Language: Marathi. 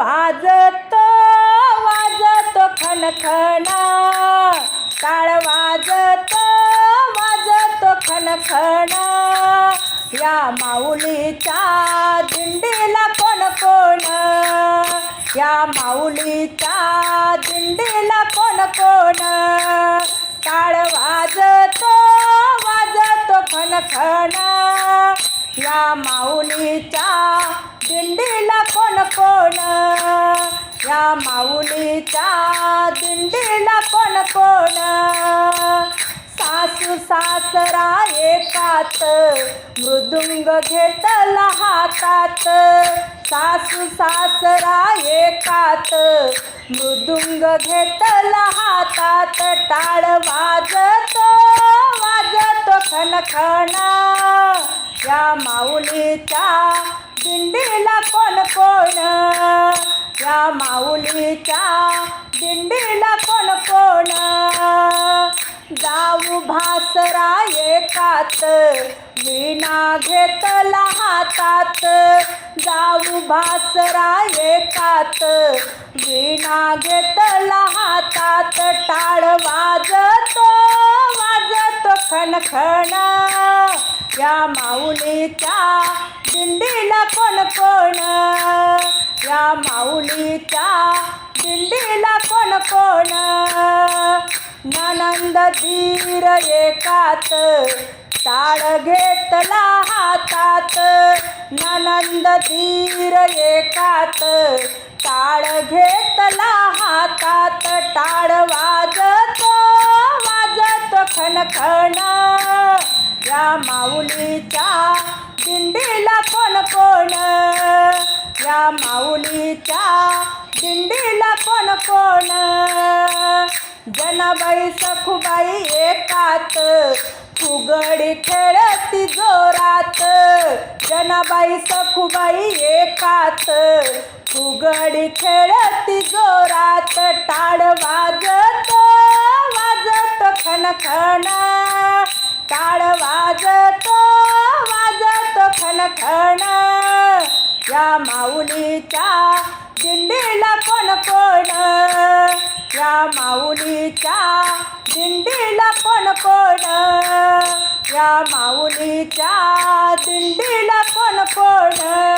वाजतो वाजतो खणखणा टाळ वाजतो वाजतो खणखणा या माऊलीच्या दिंडीला कोण कोण? या माऊलीच्या दिंडीला कोण कोण? टाळ वाजतो वाजतो खणखण या माऊलीच्या हातात. मृदुंग घेतला हातात. सासू सासरा एकात. मृदुंग घेतला हातात. टाळ वाजतो वाजतो खणखण. या माऊलीच्या दिंडीला कोण कोण? या माऊलीच्या दिंडीला कोण कोण? जाऊ भासरा एकात विणा घेतला हातात जाऊ भासरा एकात विणा घेतला हातात टाळ वाजतो वाजतो खणखण. या माऊलीच्या दिंडीला कोण कोण? या माऊलीच्या दिंडीला कोण कोण? धीर एकात टाळ घेतला हातात. ननंद धीर एकात टाळ घेतला हातात. टाळ वाजतो वाजतो खणखण. या माऊलीच्या दिंडीला कोण कोण? या माऊलीच्या दिंडीला कोण कोण? जनाबाई सखुबाई एकात फुगडी खेळती जोरात. जनाबाई सखुबाई एकात फुगडी खेळती जोरात. टाळ वाजतो वाजतो खणखण. टाळ वाजतो वाजतो खणखण. या माऊलीच्या दिंडीला कोण कोण? माऊलीच्या दिंडीला पण कोण या माऊलीच्या दिंडीला पण कोण